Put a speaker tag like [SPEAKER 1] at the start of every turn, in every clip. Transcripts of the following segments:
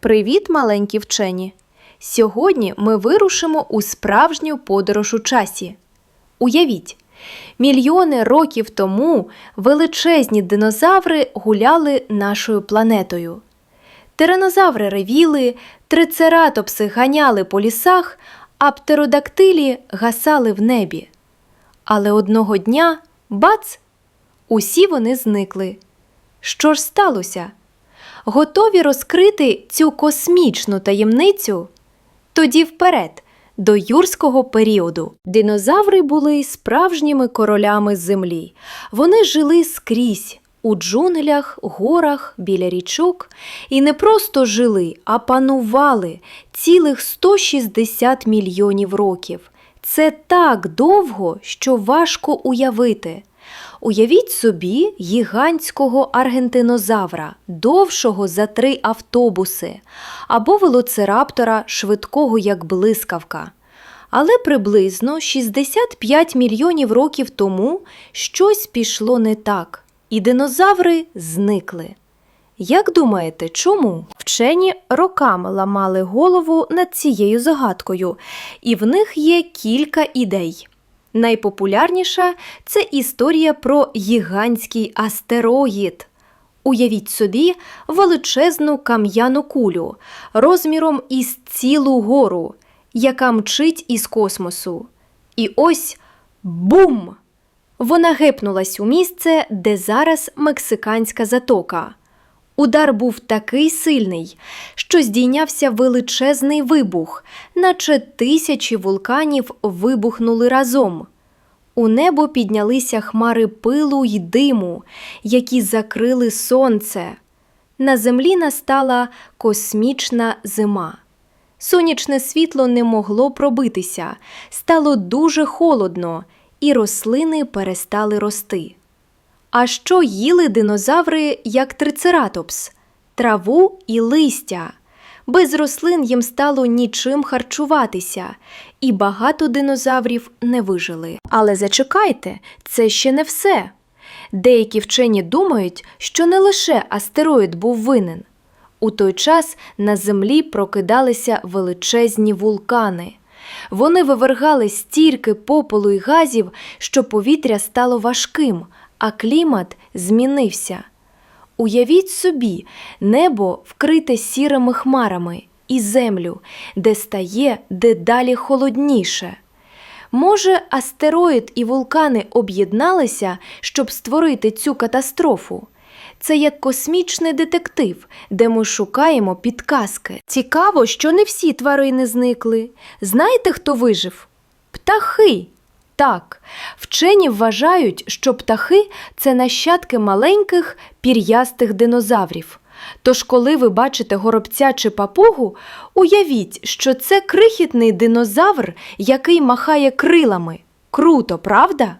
[SPEAKER 1] Привіт, маленькі вчені! Сьогодні ми вирушимо у справжню подорож у часі. Уявіть, мільйони років тому величезні динозаври гуляли нашою планетою. Тиранозаври ревіли, трицератопси ганяли по лісах, а птеродактилі гасали в небі. Але одного дня бац! Усі вони зникли. Що ж сталося? Готові розкрити цю космічну таємницю? Тоді вперед, до юрського періоду. Динозаври були справжніми королями землі. Вони жили скрізь. У джунглях, горах, біля річок і не просто жили, а панували цілих 160 мільйонів років. Це так довго, що важко уявити. Уявіть собі гігантського аргентинозавра, довшого за три автобуси, або велоцираптора, швидкого як блискавка. Але приблизно 65 мільйонів років тому щось пішло не так, і динозаври зникли. Як думаєте, чому? Вчені роками ламали голову над цією загадкою, і в них є кілька ідей. Найпопулярніша це історія про гігантський астероїд. Уявіть собі величезну кам'яну кулю розміром із цілу гору, яка мчить із космосу. І ось бум! Вона гепнулась у місце, де зараз мексиканська затока. Удар був такий сильний, що здійнявся величезний вибух, наче тисячі вулканів вибухнули разом. У небо піднялися хмари пилу й диму, які закрили сонце. На землі настала космічна зима. Сонячне світло не могло пробитися, стало дуже холодно, і рослини перестали рости. А що їли динозаври, як трицератопс? Траву і листя. Без рослин їм стало нічим харчуватися, і багато динозаврів не вижили. Але зачекайте, це ще не все. Деякі вчені думають, що не лише астероїд був винен. У той час на землі прокидалися величезні вулкани. Вони вивергали стільки попелу й газів, що повітря стало важким, а клімат змінився. Уявіть собі, небо вкрите сірими хмарами і землю, де стає дедалі холодніше. Може, астероїд і вулкани об'єдналися, щоб створити цю катастрофу? Це як космічний детектив, де ми шукаємо підказки. Цікаво, що не всі тварини зникли. Знаєте, хто вижив? Птахи. Так, вчені вважають, що птахи це нащадки маленьких пір'ястих динозаврів. Тож, коли ви бачите горобця чи папугу, уявіть, що це крихітний динозавр, який махає крилами. Круто, правда?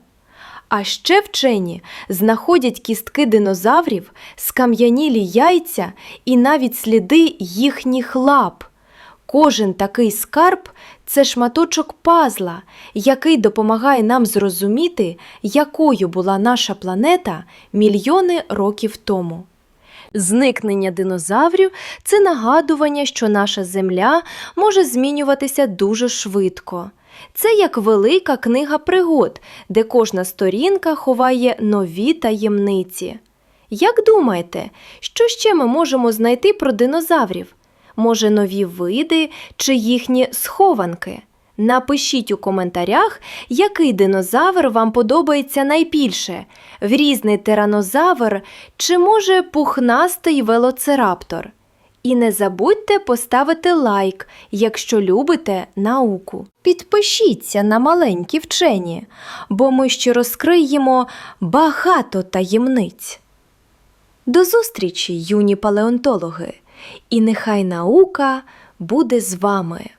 [SPEAKER 1] А ще вчені знаходять кістки динозаврів, скам'янілі яйця і навіть сліди їхніх лап. Кожен такий скарб це шматочок пазла, який допомагає нам зрозуміти, якою була наша планета мільйони років тому. Зникнення динозаврів це нагадування, що наша Земля може змінюватися дуже швидко. Це як велика книга пригод, де кожна сторінка ховає нові таємниці. Як думаєте, що ще ми можемо знайти про динозаврів? Може, нові види чи їхні схованки? Напишіть у коментарях, який динозавр вам подобається найбільше: грізний тиранозавр чи, може, пухнастий велоцираптор. І не забудьте поставити лайк, якщо любите науку. Підпишіться на маленькі вчені, бо ми ще розкриємо багато таємниць. До зустрічі, юні палеонтологи! І нехай наука буде з вами!